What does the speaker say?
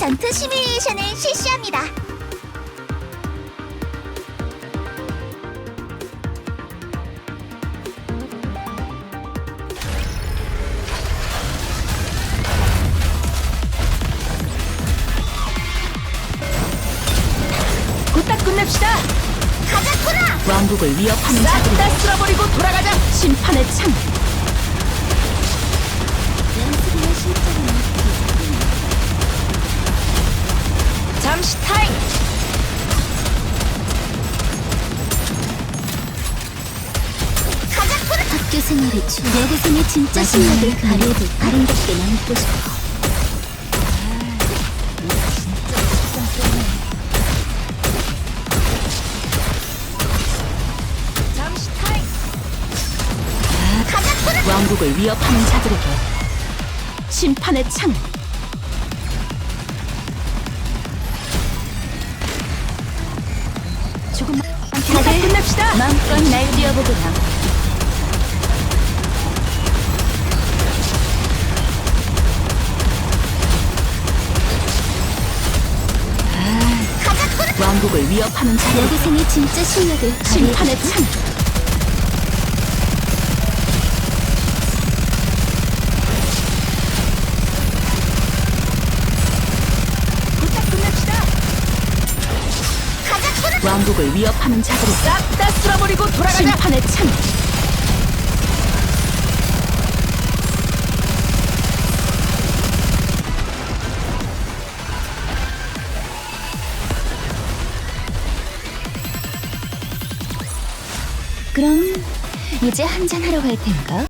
전투 시뮬레이션을 실시합니다. 곧다 끝냅시다. 가자꾸나! 왕국을 위협하는 자들 다 쓸어버리고 돌아가자. 심판의 창. 잠시 타임. 가자꾸나! 학교 생활의 주 여고생의 진짜 실력을 발휘해볼 아름답게 남고 싶어. 가자꾸나! 왕국을 위협하는 자들에게 심판의 창. 조금만 다들 끝냅시다. 마음껏 날 뛰어보거나. 가자꾸나! 왕국을 위협하는 자들에게 여고생의 진짜 실력을 심판의 창. 왕국을 위협하는 자들을 싹다 쓸어버리고 돌아가자. 심판의 창. 그럼 이제 한잔하러 갈 텐가?